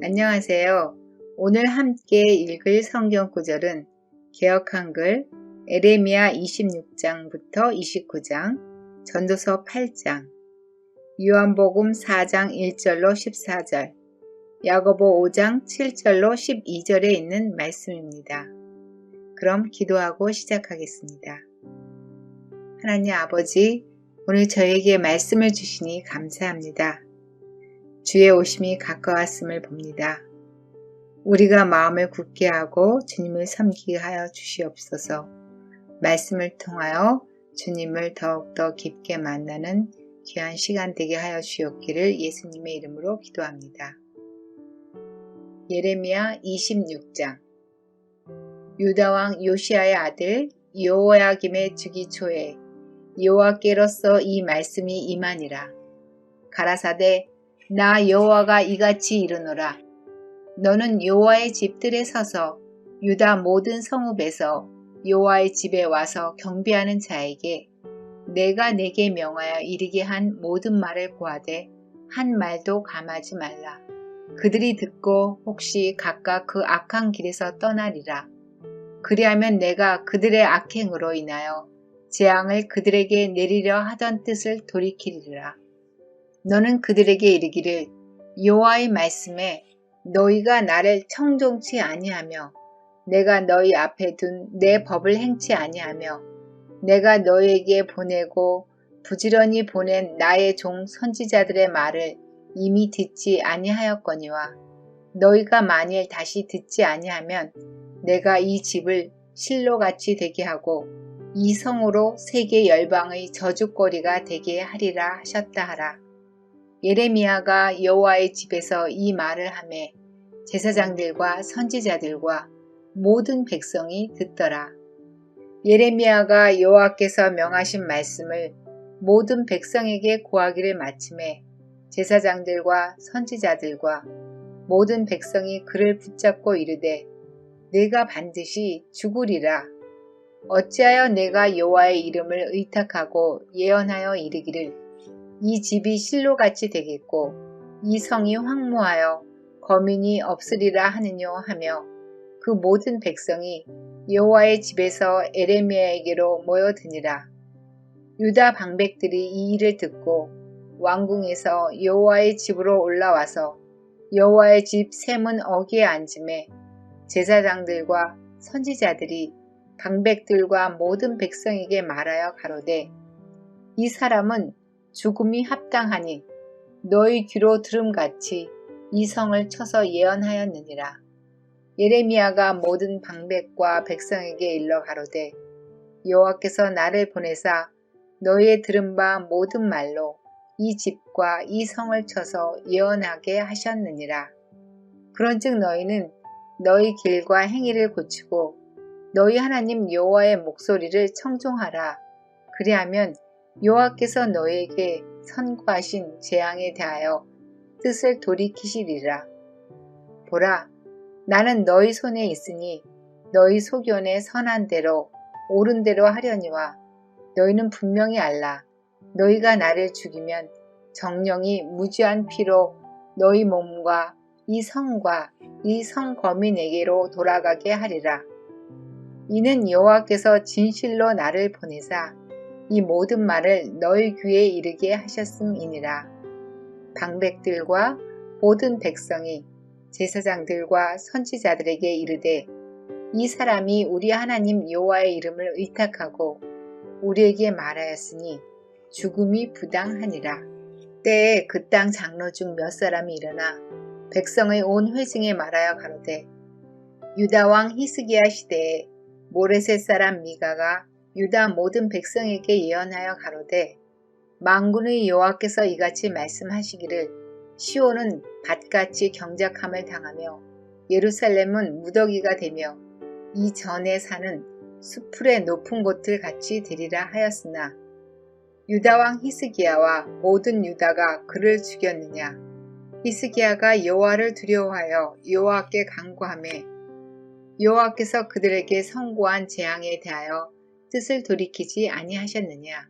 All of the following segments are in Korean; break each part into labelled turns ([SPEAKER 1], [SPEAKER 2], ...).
[SPEAKER 1] 안녕하세요. 오늘 함께 읽을 성경 구절은 개혁 한글 에레미야 26장부터 29장, 전도서 8장, 요한복음 4장 1절로 14절, 야고보 5장 7절로 12절에 있는 말씀입니다. 그럼 기도하고 시작하겠습니다. 하나님 아버지, 오늘 저에게 말씀을 주시니 감사합니다. 주의 오심이 가까웠음을 봅니다. 우리가 마음을 굳게 하고 주님을 섬기게 하여 주시옵소서. 말씀을 통하여 주님을 더욱더 깊게 만나는 귀한 시간 되게 하여 주옵기를 예수님의 이름으로 기도합니다. 예레미야 26장 유다왕 요시아의 아들 여호야김의 주기 초에 여호와께로서 이 말씀이 임하니라. 가라사대 나 여호와가 이같이 이르노라. 너는 여호와의 집들에 서서 유다 모든 성읍에서 여호와의 집에 와서 경비하는 자에게 내가 내게 명하여 이르게 한 모든 말을 고하되 한 말도 감하지 말라. 그들이 듣고 혹시 각각 그 악한 길에서 떠나리라. 그리하면 내가 그들의 악행으로 인하여 재앙을 그들에게 내리려 하던 뜻을 돌이키리라. 너는 그들에게 이르기를 여호와의 말씀에 너희가 나를 청종치 아니하며 내가 너희 앞에 둔 내 법을 행치 아니하며 내가 너희에게 보내고 부지런히 보낸 나의 종 선지자들의 말을 이미 듣지 아니하였거니와 너희가 만일 다시 듣지 아니하면 내가 이 집을 실로같이 되게 하고 이 성으로 세계 열방의 저주거리가 되게 하리라 하셨다 하라. 예레미야가 여호와의 집에서 이 말을 하매 제사장들과 선지자들과 모든 백성이 듣더라. 예레미야가 여호와께서 명하신 말씀을 모든 백성에게 고하기를 마침에 제사장들과 선지자들과 모든 백성이 그를 붙잡고 이르되 내가 반드시 죽으리라. 어찌하여 내가 여호와의 이름을 의탁하고 예언하여 이르기를 이 집이 실로같이 되겠고 이 성이 황무하여 거민이 없으리라 하느뇨 하며 그 모든 백성이 여호와의 집에서 에레미야에게로 모여드니라. 유다 방백들이 이 일을 듣고 왕궁에서 여호와의 집으로 올라와서 여호와의 집 샘은 어기에 앉음에 제사장들과 선지자들이 방백들과 모든 백성에게 말하여 가로되 이 사람은 죽음이 합당하니 너희 귀로 들음같이 이 성을 쳐서 예언하였느니라. 예레미야가 모든 방백과 백성에게 일러 가로되 여호와께서 나를 보내사 너희의 들은 바 모든 말로 이 집과 이 성을 쳐서 예언하게 하셨느니라. 그런즉 너희는 너희 길과 행위를 고치고 너희 하나님 여호와의 목소리를 청종하라. 그리하면 여호와께서 너에게 선고하신 재앙에 대하여 뜻을 돌이키시리라. 보라, 나는 너희 손에 있으니 너희 소견에 선한 대로 옳은 대로 하려니와 너희는 분명히 알라. 너희가 나를 죽이면 정령이 무지한 피로 너희 몸과 이 성과 이 성 거민에게로 돌아가게 하리라. 이는 여호와께서 진실로 나를 보내사 이 모든 말을 너희 귀에 이르게 하셨음이니라. 방백들과 모든 백성이 제사장들과 선지자들에게 이르되 이 사람이 우리 하나님 여호와의 이름을 의탁하고 우리에게 말하였으니 죽음이 부당하니라. 때에 그 땅 장로 중 몇 사람이 일어나 백성의 온 회중에 말하여 가로되 유다 왕 히스기야 시대에 모레셋 사람 미가가 유다 모든 백성에게 예언하여 가로되 망군의 여호와께서 이같이 말씀하시기를 시온은 밭같이 경작함을 당하며 예루살렘은 무더기가 되며 이 전에 사는 수풀의 높은 곳들 같이 되리라 하였으나 유다왕 히스기야와 모든 유다가 그를 죽였느냐? 히스기야가 여호와를 두려워하여 여호와께 간구하매 여호와께서 그들에게 선고한 재앙에 대하여 뜻을 돌이키지 아니하셨느냐?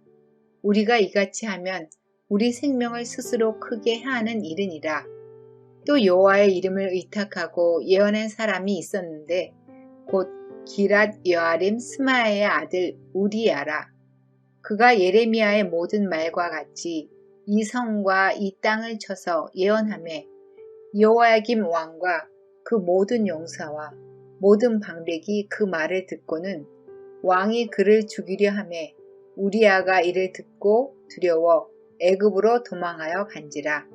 [SPEAKER 1] 우리가 이같이 하면 우리 생명을 스스로 크게 해하는 일이니라. 또 여호와의 이름을 의탁하고 예언한 사람이 있었는데 곧 기랏 여아림 스마야의 아들 우리야라. 그가 예레미야의 모든 말과 같이 이 성과 이 땅을 쳐서 예언함에 여호야김 왕과 그 모든 용사와 모든 방백이 그 말을 듣고는 왕이 그를 죽이려 함에 우리아가 이를 듣고 두려워 애굽으로 도망하여 간지라.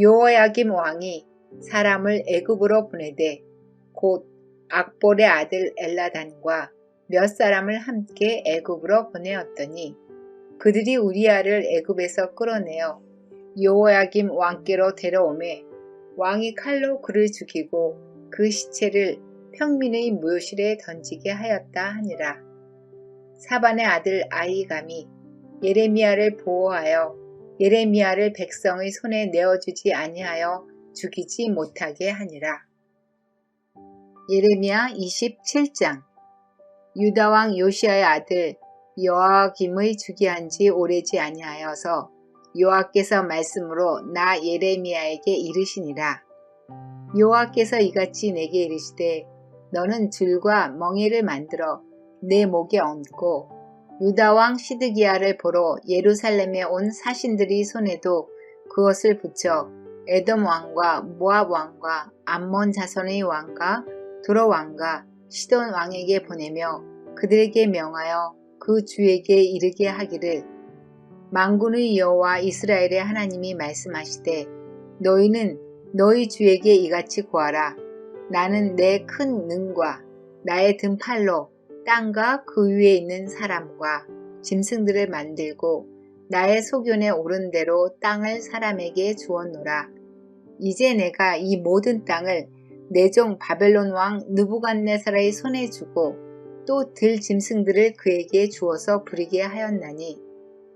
[SPEAKER 1] 요호야김 왕이 사람을 애굽으로 보내되 곧 악볼의 아들 엘라단과 몇 사람을 함께 애굽으로 보내었더니 그들이 우리아를 애굽에서 끌어내어 요호야김 왕께로 데려오매 왕이 칼로 그를 죽이고 그 시체를 평민의 묘실에 던지게 하였다 하니라. 사반의 아들 아이감이 예레미야를 보호하여 예레미야를 백성의 손에 내어주지 아니하여 죽이지 못하게 하니라. 예레미야 27장 유다왕 요시아의 아들 여호와김의 주기한 지 오래지 아니하여서 여호와께서 말씀으로 나 예레미야에게 이르시니라. 여호와께서 이같이 내게 이르시되 너는 줄과 멍에를 만들어 내 목에 얹고 유다 왕 시드기야를 보러 예루살렘에 온 사신들이 손에도 그것을 붙여 에돔 왕과 모압 왕과 암몬 자손의 왕과 도로 왕과 시돈 왕에게 보내며 그들에게 명하여 그 주에게 이르게 하기를. 망군의 여호와 이스라엘의 하나님이 말씀하시되 너희는 너희 주에게 이같이 구하라 나는 내 큰 능과 나의 등팔로 땅과 그 위에 있는 사람과 짐승들을 만들고 나의 소견에 오른 대로 땅을 사람에게 주었노라. 이제 내가 이 모든 땅을 내종 바벨론 왕 느부갓네살의 손에 주고 또 들 짐승들을 그에게 주어서 부리게 하였나니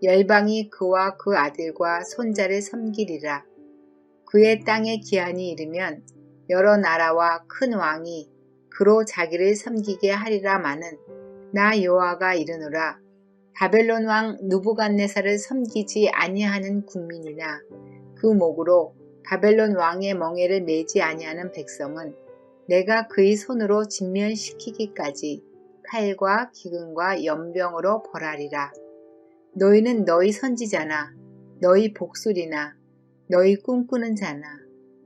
[SPEAKER 1] 열방이 그와 그 아들과 손자를 섬기리라. 그의 땅의 기한이 이르면 여러 나라와 큰 왕이 그로 자기를 섬기게 하리라 마는 나 여호와가 이르노라 바벨론 왕 누부갓네살을 섬기지 아니하는 국민이나 그 목으로 바벨론 왕의 멍에를 매지 아니하는 백성은 내가 그의 손으로 진면시키기까지 칼과 기근과 연병으로 벌하리라. 너희는 너희 선지자나 너희 복술이나 너희 꿈꾸는 자나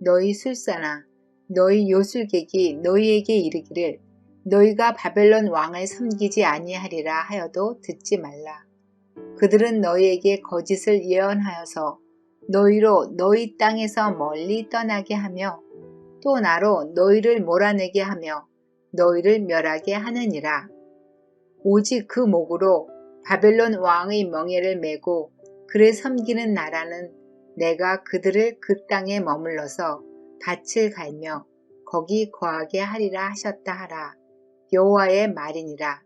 [SPEAKER 1] 너희 술사나 너희 요술객이 너희에게 이르기를 너희가 바벨론 왕을 섬기지 아니하리라 하여도 듣지 말라. 그들은 너희에게 거짓을 예언하여서 너희로 너희 땅에서 멀리 떠나게 하며 또 나로 너희를 몰아내게 하며 너희를 멸하게 하느니라. 오직 그 목으로 바벨론 왕의 명예를 메고 그를 섬기는 나라는 내가 그들을 그 땅에 머물러서 밭을 갈며 거기 거하게 하리라 하셨다 하라. 여호와의 말이니라.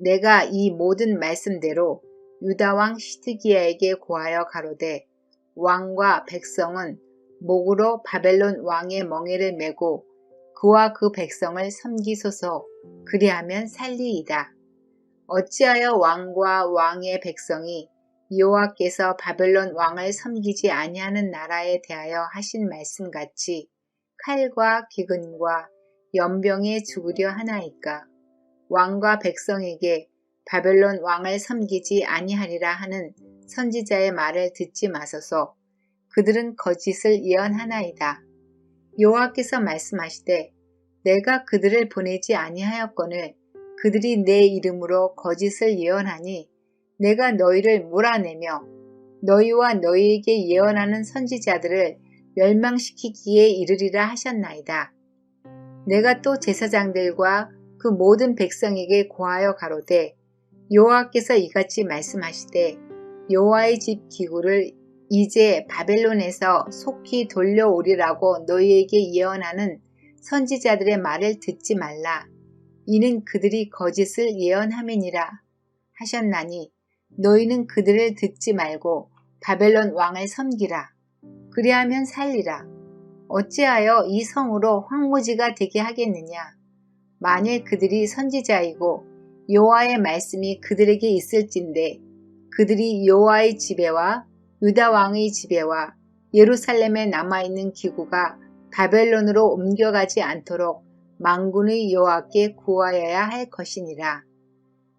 [SPEAKER 1] 내가 이 모든 말씀대로 유다 왕 시드기야에게 고하여 가로되 왕과 백성은 목으로 바벨론 왕의 멍에를 메고 그와 그 백성을 섬기소서 그리하면 살리이다. 어찌하여 왕과 왕의 백성이 여호와께서 바벨론 왕을 섬기지 아니하는 나라에 대하여 하신 말씀같이 칼과 기근과 연병에 죽으려 하나이까 왕과 백성에게 바벨론 왕을 섬기지 아니하리라 하는 선지자의 말을 듣지 마소서 그들은 거짓을 예언하나이다. 여호와께서 말씀하시되 내가 그들을 보내지 아니하였거늘 그들이 내 이름으로 거짓을 예언하니 내가 너희를 몰아내며 너희와 너희에게 예언하는 선지자들을 멸망시키기에 이르리라 하셨나이다. 내가 또 제사장들과 그 모든 백성에게 고하여 가로되 여호와께서 이같이 말씀하시되 여호와의 집 기구를 이제 바벨론에서 속히 돌려오리라고 너희에게 예언하는 선지자들의 말을 듣지 말라. 이는 그들이 거짓을 예언함이니라 하셨나니 너희는 그들을 듣지 말고 바벨론 왕을 섬기라. 그리하면 살리라. 어찌하여 이 성으로 황무지가 되게 하겠느냐? 만일 그들이 선지자이고 여호와의 말씀이 그들에게 있을진데 그들이 여호와의 집에와 유다 왕의 지배와 예루살렘에 남아 있는 기구가 바벨론으로 옮겨가지 않도록 망군의 여호와께 구하여야 할 것이니라.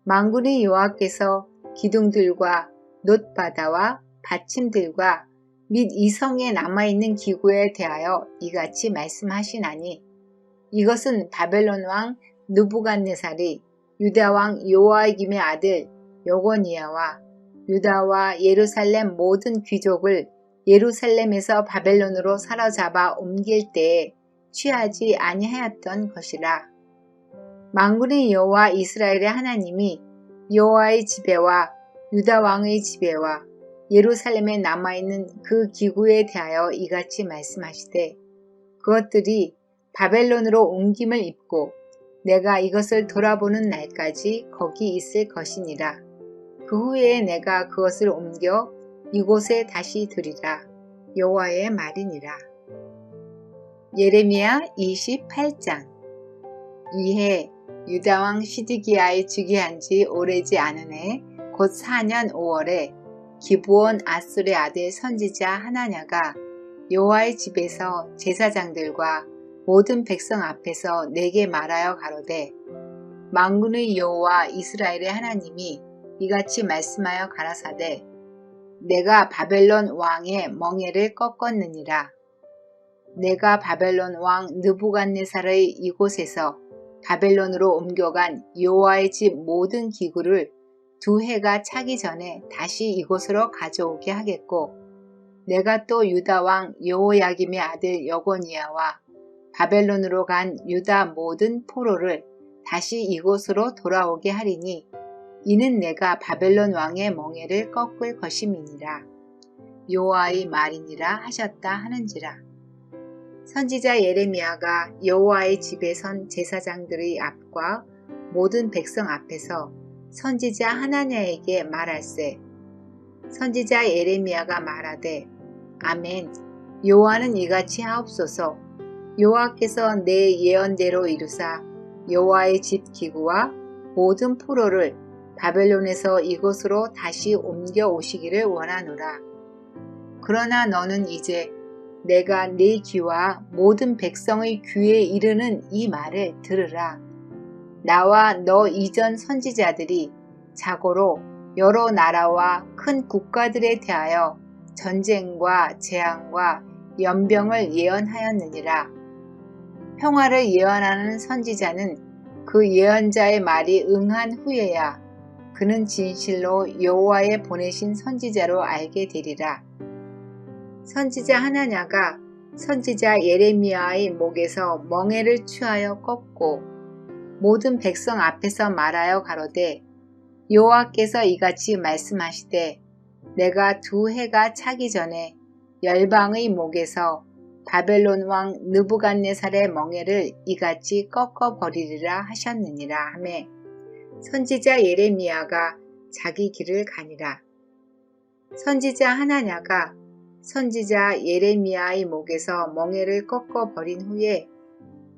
[SPEAKER 1] 망군의 여호와께서 기둥들과 놋바다와 받침들과 및 이성에 남아있는 기구에 대하여 이같이 말씀하시나니 이것은 바벨론 왕 느부갓네살이 유다 왕 요아김의 아들 요고니아와 유다와 예루살렘 모든 귀족을 예루살렘에서 바벨론으로 사로잡아 옮길 때에 취하지 아니하였던 것이라. 망군의 여호와 이스라엘의 하나님이 여호와의 지배와 유다 왕의 지배와 예루살렘에 남아있는 그 기구에 대하여 이같이 말씀하시되 그것들이 바벨론으로 옮김을 입고 내가 이것을 돌아보는 날까지 거기 있을 것이니라. 그 후에 내가 그것을 옮겨 이곳에 다시 두리라. 여호와의 말이니라. 예레미야 28장 이해 유다왕 시드기야의 즉위한 지 오래지 않은 해 곧 4년 5월에 기부온 아술의 아들 선지자 하나냐가 여호와의 집에서 제사장들과 모든 백성 앞에서 내게 말하여 가로되 망군의 여호와 이스라엘의 하나님이 이같이 말씀하여 가라사대 내가 바벨론 왕의 멍에를 꺾었느니라. 내가 바벨론 왕 느부갓네살의 이곳에서 바벨론으로 옮겨간 여호와의 집 모든 기구를 두 해가 차기 전에 다시 이곳으로 가져오게 하겠고 내가 또 유다 왕 여호야김의 아들 여고니아와 바벨론으로 간 유다 모든 포로를 다시 이곳으로 돌아오게 하리니 이는 내가 바벨론 왕의 멍에를 꺾을 것임이니라. 여호와의 말이니라 하셨다 하는지라. 선지자 예레미야가 여호와의 집에 선 제사장들의 앞과 모든 백성 앞에서 선지자 하나냐에게 말할세. 선지자 예레미야가 말하되 아멘 여호와는 이같이 하옵소서 여호와께서 내 예언대로 이루사 여호와의 집 기구와 모든 포로를 바벨론에서 이곳으로 다시 옮겨 오시기를 원하노라. 그러나 너는 이제 내가 네 귀와 모든 백성의 귀에 이르는 이 말을 들으라. 나와 너 이전 선지자들이 자고로 여러 나라와 큰 국가들에 대하여 전쟁과 재앙과 연병을 예언하였느니라. 평화를 예언하는 선지자는 그 예언자의 말이 응한 후에야 그는 진실로 여호와의 보내신 선지자로 알게 되리라. 선지자 하나냐가 선지자 예레미야의 목에서 멍에를 취하여 꺾고 모든 백성 앞에서 말하여 가로되 여호와께서 이같이 말씀하시되 내가 두 해가 차기 전에 열방의 목에서 바벨론 왕 느부갓네살의 멍에를 이같이 꺾어 버리리라 하셨느니라 하매 선지자 예레미야가 자기 길을 가니라. 선지자 하나냐가 선지자 예레미야의 목에서 멍에를 꺾어 버린 후에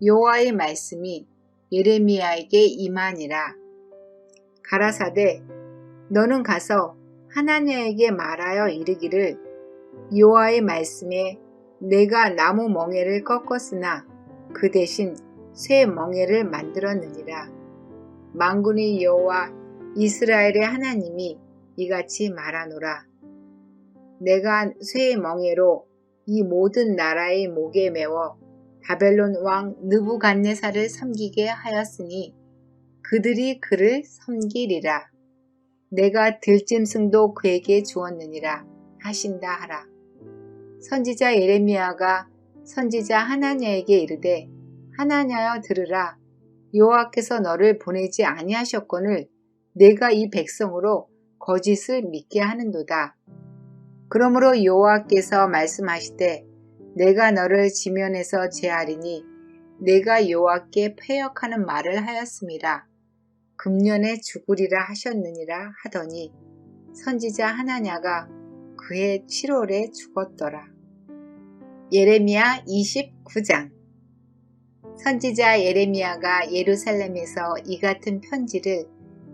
[SPEAKER 1] 여호와의 말씀이 예레미야에게 임하니라 가라사대 너는 가서 하나님에게 말하여 이르기를 여호와의 말씀에 내가 나무 멍에를 꺾었으나 그 대신 새 멍에를 만들었느니라. 망군의 여호와 이스라엘의 하나님이 이같이 말하노라. 내가 새 멍에로 이 모든 나라의 목에 메워 바벨론 왕 느부갓네살을 섬기게 하였으니 그들이 그를 섬기리라. 내가 들짐승도 그에게 주었느니라 하신다 하라. 선지자 예레미야가 선지자 하나냐에게 이르되 하나냐여 들으라 여호와께서 너를 보내지 아니하셨거늘 내가 이 백성으로 거짓을 믿게 하는도다. 그러므로 여호와께서 말씀하시되 내가 너를 지면에서 제하리니 내가 여호와께 패역하는 말을 하였음이라. 금년에 죽으리라 하셨느니라 하더니 선지자 하나냐가 그해 7월에 죽었더라. 예레미야 29장 선지자 예레미야가 예루살렘에서 이 같은 편지를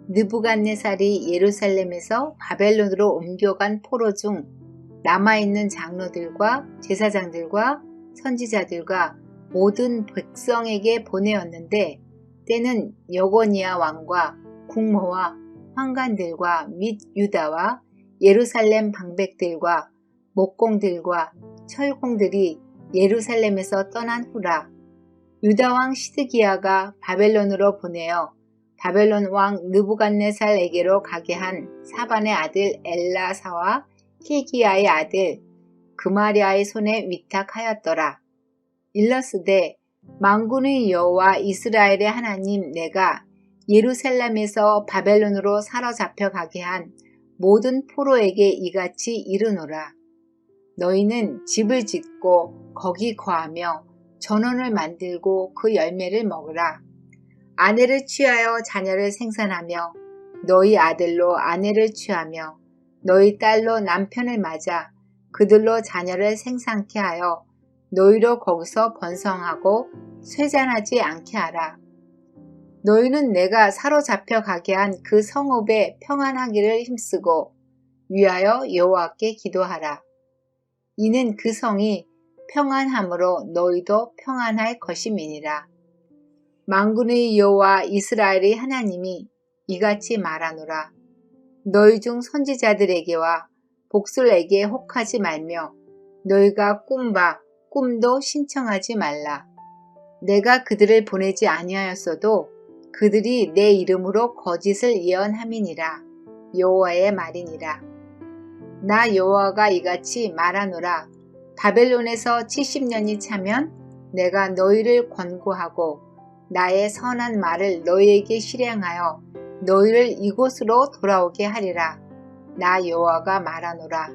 [SPEAKER 1] 느부갓네살이 예루살렘에서 바벨론으로 옮겨간 포로 중 남아있는 장로들과 제사장들과 선지자들과 모든 백성에게 보내었는데 때는 여고니아 왕과 국모와 황관들과 및 유다와 예루살렘 방백들과 목공들과 철공들이 예루살렘에서 떠난 후라 유다 왕 시드기야가 바벨론으로 보내어 바벨론 왕 느부갓네살에게로 가게 한 사반의 아들 엘라사와 킬기야의 아들 그마리아의 손에 위탁하였더라. 일러스되 망군의 여호와 이스라엘의 하나님 내가 예루살렘에서 바벨론으로 사로잡혀 가게 한 모든 포로에게 이같이 이르노라. 너희는 집을 짓고 거기 거하며 전원을 만들고 그 열매를 먹으라. 아내를 취하여 자녀를 생산하며 너희 아들로 아내를 취하며 너희 딸로 남편을 맞아 그들로 자녀를 생산케 하여 너희로 거기서 번성하고 쇠잔하지 않게 하라. 너희는 내가 사로잡혀 가게 한 그 성읍에 평안하기를 힘쓰고 위하여 여호와께 기도하라. 이는 그 성이 평안함으로 너희도 평안할 것임이니라. 망군의 여호와 이스라엘의 하나님이 이같이 말하노라. 너희 중 선지자들에게와 복술에게 혹하지 말며 너희가 꿈봐 꿈도 신청하지 말라. 내가 그들을 보내지 아니하였어도 그들이 내 이름으로 거짓을 예언함이니라. 여호와의 말이니라. 나 여호와가 이같이 말하노라. 바벨론에서 70년이 차면 내가 너희를 권고하고 나의 선한 말을 너희에게 실행하여 너희를 이곳으로 돌아오게 하리라. 나 여호와가 말하노라.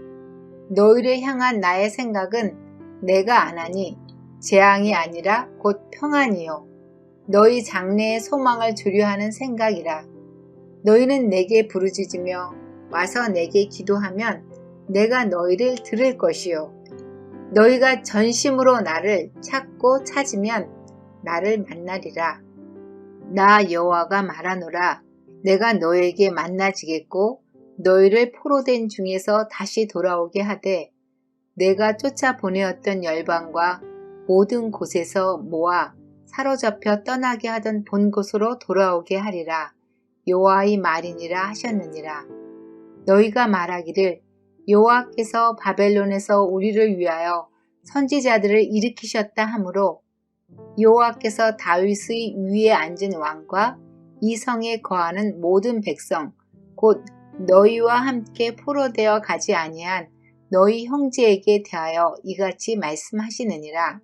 [SPEAKER 1] 너희를 향한 나의 생각은 내가 안 하니 재앙이 아니라 곧 평안이요. 너희 장래의 소망을 주려 하는 생각이라. 너희는 내게 부르짖으며 와서 내게 기도하면 내가 너희를 들을 것이요. 너희가 전심으로 나를 찾고 찾으면 나를 만나리라. 나 여호와가 말하노라. 내가 너에게 만나지겠고 너희를 포로된 중에서 다시 돌아오게 하되 내가 쫓아 보내었던 열방과 모든 곳에서 모아 사로잡혀 떠나게 하던 본 곳으로 돌아오게 하리라. 여호와의 말이니라 하셨느니라. 너희가 말하기를 여호와께서 바벨론에서 우리를 위하여 선지자들을 일으키셨다 하므로 여호와께서 다윗의 위에 앉은 왕과 이 성에 거하는 모든 백성 곧 너희와 함께 포로되어 가지 아니한 너희 형제에게 대하여 이같이 말씀하시느니라.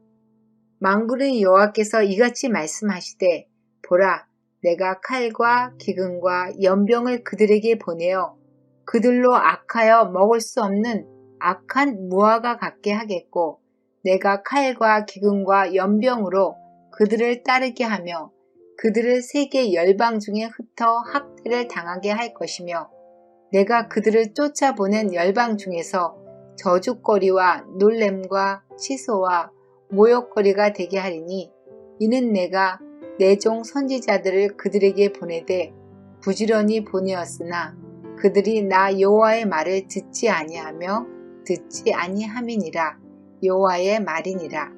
[SPEAKER 1] 망군의 여호와께서 이같이 말씀하시되 보라 내가 칼과 기근과 연병을 그들에게 보내어 그들로 악하여 먹을 수 없는 악한 무화과 같게 하겠고 내가 칼과 기근과 연병으로 그들을 따르게 하며 그들을 세계 열방 중에 흩어 학대를 당하게 할 것이며 내가 그들을 쫓아보낸 열방 중에서 저주거리와 놀램과 치소와 모욕거리가 되게 하리니 이는 내가 내 종 선지자들을 그들에게 보내되 부지런히 보내었으나 그들이 나 여호와의 말을 듣지 아니하며 듣지 아니함이니라. 여호와의 말이니라.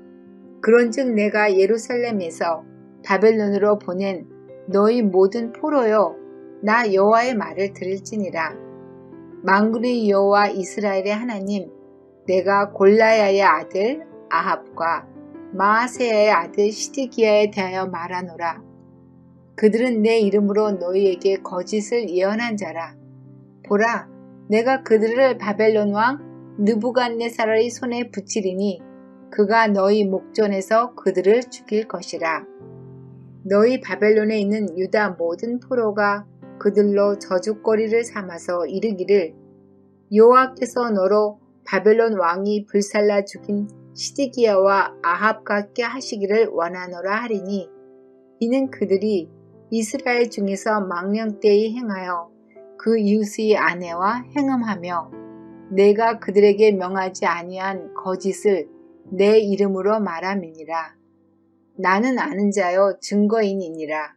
[SPEAKER 1] 그런즉 내가 예루살렘에서 바벨론으로 보낸 너희 모든 포로여 나 여호와의 말을 들을지니라 망군의 여호와 이스라엘의 하나님 내가 골라야의 아들 아합과 마아세야의 아들 시디기야에 대하여 말하노라. 그들은 내 이름으로 너희에게 거짓을 예언한 자라. 보라, 내가 그들을 바벨론 왕 느부갓네살의 손에 붙이리니 그가 너희 목전에서 그들을 죽일 것이라. 너희 바벨론에 있는 유다 모든 포로가 그들로 저주거리를 삼아서 이르기를 여호와께서 너로 바벨론 왕이 불살라 죽인 시디기야와 아합 같게 하시기를 원하노라 하리니 이는 그들이 이스라엘 중에서 망령때에 행하여 그 이웃의 아내와 행음하며 내가 그들에게 명하지 아니한 거짓을 내 이름으로 말함이니라. 나는 아는 자여 증거인이니라.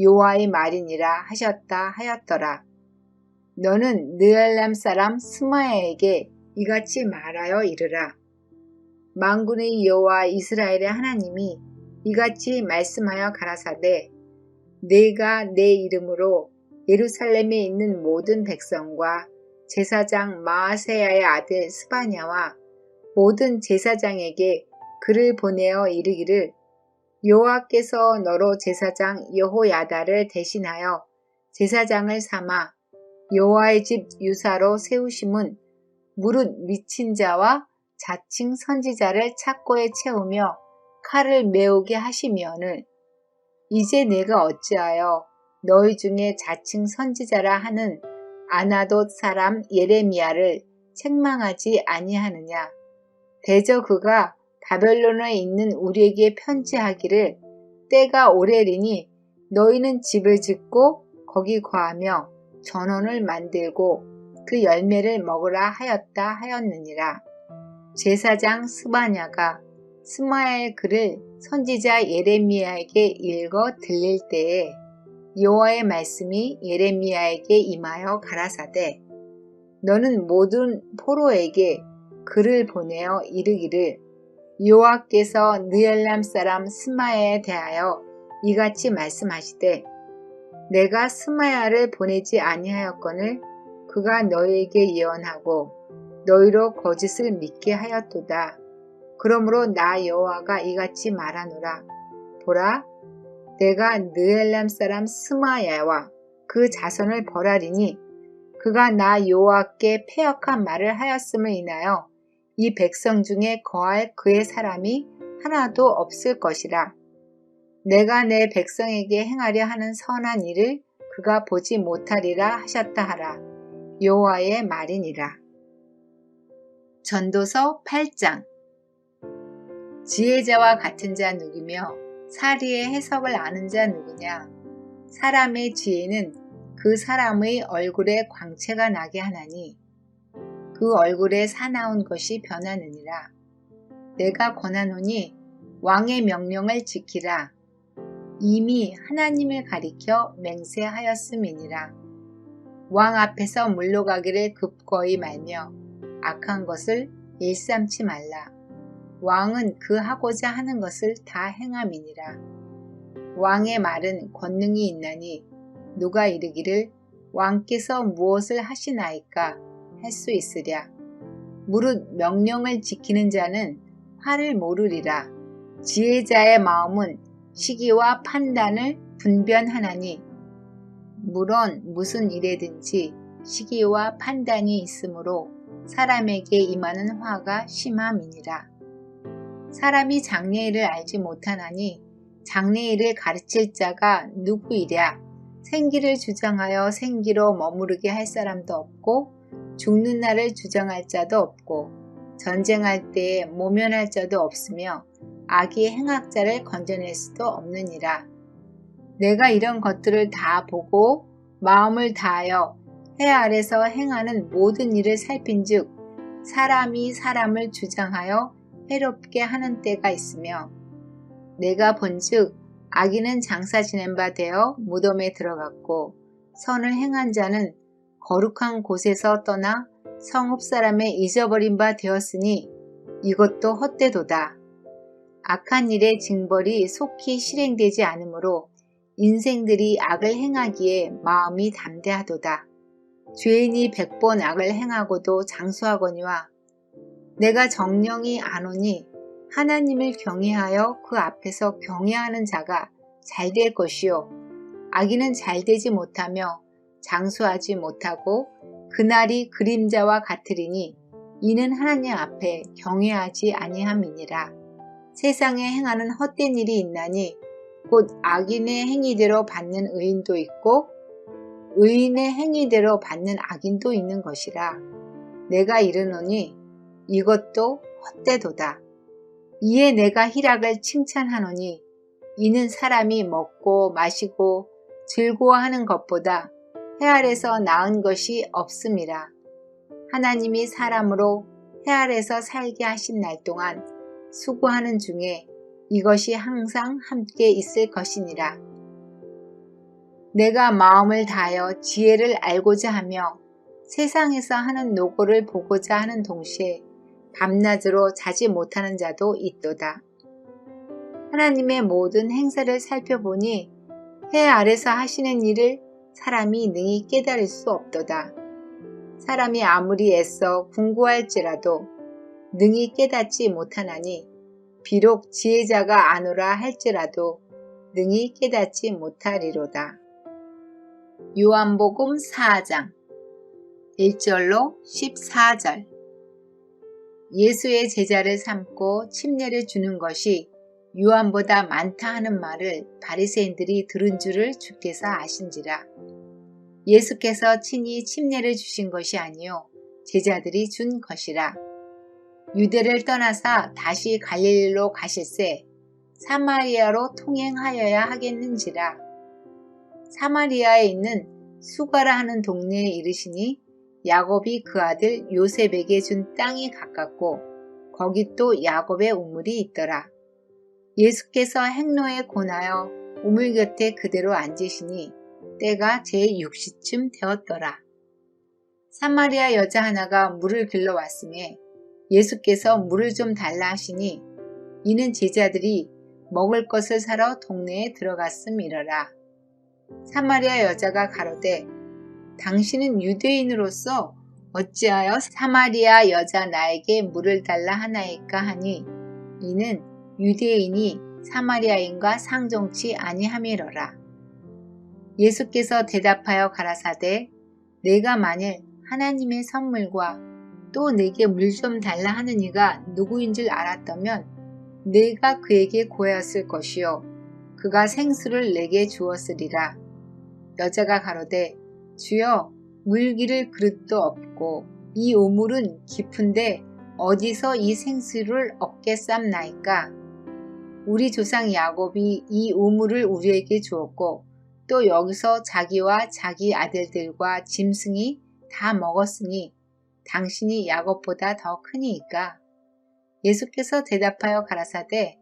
[SPEAKER 1] 요와의 말이니라 하셨다 하였더라. 너는 느알람 사람 스마야에게 이같이 말하여 이르라. 만군의 여호와 이스라엘의 하나님이 이같이 말씀하여 가라사대 내가 내 이름으로 예루살렘에 있는 모든 백성과 제사장 마아세야의 아들 스바냐와 모든 제사장에게 글을 보내어 이르기를 여호와께서 너로 제사장 여호야다를 대신하여 제사장을 삼아 여호와의 집 유사로 세우심은 무릇 미친 자와 자칭 선지자를 착고에 채우며 칼을 메우게 하시면을 이제 내가 어찌하여 너희 중에 자칭 선지자라 하는 아나돗 사람 예레미야를 책망하지 아니하느냐? 대저 그가 바벨론에 있는 우리에게 편지하기를 때가 오래리니 너희는 집을 짓고 거기 거하며 전원을 만들고 그 열매를 먹으라 하였다 하였느니라. 제사장 스바냐가 스마엘 글을 선지자 예레미야에게 읽어 들릴 때에 여호와의 말씀이 예레미야에게 임하여 가라사대 너는 모든 포로에게 글을 보내어 이르기를 여호와께서 느엘람 사람 스마야에 대하여 이같이 말씀하시되 내가 스마야를 보내지 아니하였거늘 그가 너희에게 예언하고 너희로 거짓을 믿게 하였도다. 그러므로 나 여호와가 이같이 말하노라. 보라, 내가 느엘람 사람 스마야와 그 자손을 벌하리니 그가 나 여호와께 폐역한 말을 하였음을 인하여 이 백성 중에 거할 그의 사람이 하나도 없을 것이라. 내가 내 백성에게 행하려 하는 선한 일을 그가 보지 못하리라 하셨다 하라. 여호와의 말이니라. 전도서 8장 지혜자와 같은 자 누구며 사리의 해석을 아는 자 누구냐? 사람의 지혜는 그 사람의 얼굴에 광채가 나게 하나니 그 얼굴에 사나운 것이 변하느니라. 내가 권하노니 왕의 명령을 지키라. 이미 하나님을 가리켜 맹세하였음이니라. 왕 앞에서 물러가기를 급거이 말며 악한 것을 일삼지 말라. 왕은 그 하고자 하는 것을 다 행함이니라. 왕의 말은 권능이 있나니 누가 이르기를 왕께서 무엇을 하시나이까 할 수 있으랴. 무릇 명령을 지키는 자는 화를 모르리라. 지혜자의 마음은 시기와 판단을 분변하나니 물론 무슨 일에든지 시기와 판단이 있으므로 사람에게 임하는 화가 심함이니라. 사람이 장래일을 알지 못하나니 장래일을 가르칠 자가 누구이랴? 생기를 주장하여 생기로 머무르게 할 사람도 없고 죽는 날을 주장할 자도 없고 전쟁할 때에 모면할 자도 없으며 악의 행악자를 건져낼 수도 없느니라. 내가 이런 것들을 다 보고 마음을 다하여 해 아래서 행하는 모든 일을 살핀즉 사람이 사람을 주장하여 해롭게 하는 때가 있으며 내가 본즉 악인은 장사 지낸 바 되어 무덤에 들어갔고 선을 행한 자는 거룩한 곳에서 떠나 성읍 사람의 잊어버린 바 되었으니 이것도 헛되도다. 악한 일의 징벌이 속히 실행되지 않으므로 인생들이 악을 행하기에 마음이 담대하도다. 죄인이 백번 악을 행하고도 장수하거니와 내가 정령이 안 오니 하나님을 경외하여 그 앞에서 경외하는 자가 잘 될 것이요. 악인은 잘 되지 못하며 장수하지 못하고 그날이 그림자와 같으리니 이는 하나님 앞에 경외하지 아니함이니라. 세상에 행하는 헛된 일이 있나니 곧 악인의 행위대로 받는 의인도 있고 의인의 행위대로 받는 악인도 있는 것이라. 내가 이르노니 이것도 헛되도다. 이에 내가 희락을 칭찬하노니 이는 사람이 먹고 마시고 즐거워하는 것보다 해 아래서 나은 것이 없음이라. 하나님이 사람으로 해 아래서 살게 하신 날 동안 수고하는 중에 이것이 항상 함께 있을 것이니라. 내가 마음을 다하여 지혜를 알고자 하며 세상에서 하는 노고를 보고자 하는 동시에 밤낮으로 자지 못하는 자도 있도다. 하나님의 모든 행사를 살펴보니 해 아래서 하시는 일을 사람이 능히 깨달을 수 없도다. 사람이 아무리 애써 궁구할지라도 능히 깨닫지 못하나니 비록 지혜자가 아노라 할지라도 능히 깨닫지 못하리로다. 요한복음 4장 1절로 14절 예수의 제자를 삼고 침례를 주는 것이 요한보다 많다 하는 말을 바리새인들이 들은 줄을 주께서 아신지라. 예수께서 친히 침례를 주신 것이 아니요 제자들이 준 것이라. 유대를 떠나사 다시 갈릴리로 가실새 사마리아로 통행하여야 하겠는지라. 사마리아에 있는 수가라 하는 동네에 이르시니 야곱이 그 아들 요셉에게 준 땅이 가깝고 거기 또 야곱의 우물이 있더라. 예수께서 행로에 권하여 우물 곁에 그대로 앉으시니 때가 제6시쯤 되었더라. 사마리아 여자 하나가 물을 길러 왔음에 예수께서 물을 좀 달라 하시니 이는 제자들이 먹을 것을 사러 동네에 들어갔음이러라. 사마리아 여자가 가로되 당신은 유대인으로서 어찌하여 사마리아 여자 나에게 물을 달라 하나이까 하니 이는 유대인이 사마리아인과 상종치 아니함이로라. 예수께서 대답하여 가라사대 내가 만일 하나님의 선물과 또 내게 물 좀 달라 하는 이가 누구인 줄 알았다면 내가 그에게 고하였을 것이요 그가 생수를 내게 주었으리라. 여자가 가로되 주여 물기를 그릇도 없고 이 오물은 깊은데 어디서 이 생수를 얻겠삼나이까? 우리 조상 야곱이 이 우물을 우리에게 주었고 또 여기서 자기와 자기 아들들과 짐승이 다 먹었으니 당신이 야곱보다 더 크니이까? 예수께서 대답하여 가라사대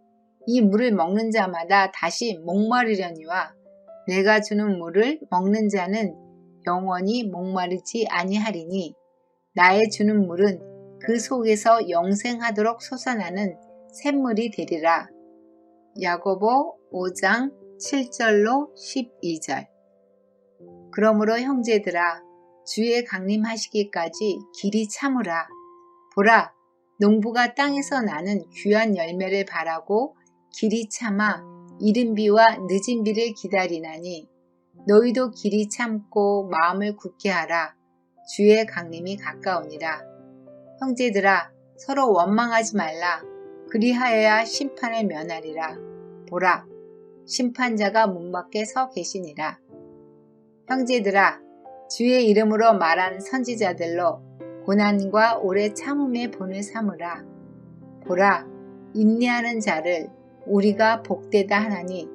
[SPEAKER 1] 이 물을 먹는 자마다 다시 목마르려니와 내가 주는 물을 먹는 자는 영원히 목마르지 아니하리니 나의 주는 물은 그 속에서 영생하도록 솟아나는 샘물이 되리라. 야고보 5장 7절로 12절 그러므로 형제들아 주의 강림하시기까지 길이 참으라. 보라 농부가 땅에서 나는 귀한 열매를 바라고 길이 참아 이른 비와 늦은 비를 기다리나니 너희도 길이 참고 마음을 굳게 하라. 주의 강림이 가까우니라. 형제들아 서로 원망하지 말라. 그리하여야 심판을 면하리라. 보라 심판자가 문 밖에 서 계시니라. 형제들아 주의 이름으로 말한 선지자들로 고난과 오래 참음의 본을 삼으라. 보라 인내하는 자를 우리가 복되다 하나니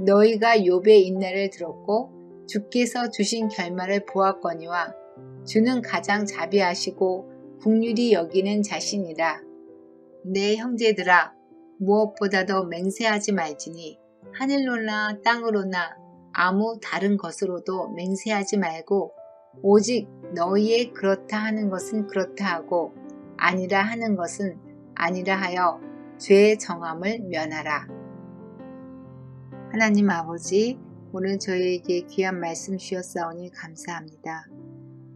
[SPEAKER 1] 너희가 욥의 인내를 들었고 주께서 주신 결말을 보았거니와 주는 가장 자비하시고 국률이 여기는 자신이라. 내 형제들아 무엇보다도 맹세하지 말지니 하늘로나 땅으로나 아무 다른 것으로도 맹세하지 말고 오직 너희의 그렇다 하는 것은 그렇다 하고 아니라 하는 것은 아니라 하여 죄의 정함을 면하라. 하나님 아버지, 오늘 저희에게 귀한 말씀 주셨사오니 감사합니다.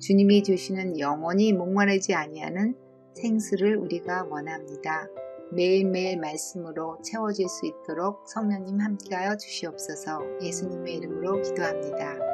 [SPEAKER 1] 주님이 주시는 영원히 목마르지 아니하는 생수를 우리가 원합니다. 매일매일 말씀으로 채워질 수 있도록 성령님 함께하여 주시옵소서 예수님의 이름으로 기도합니다.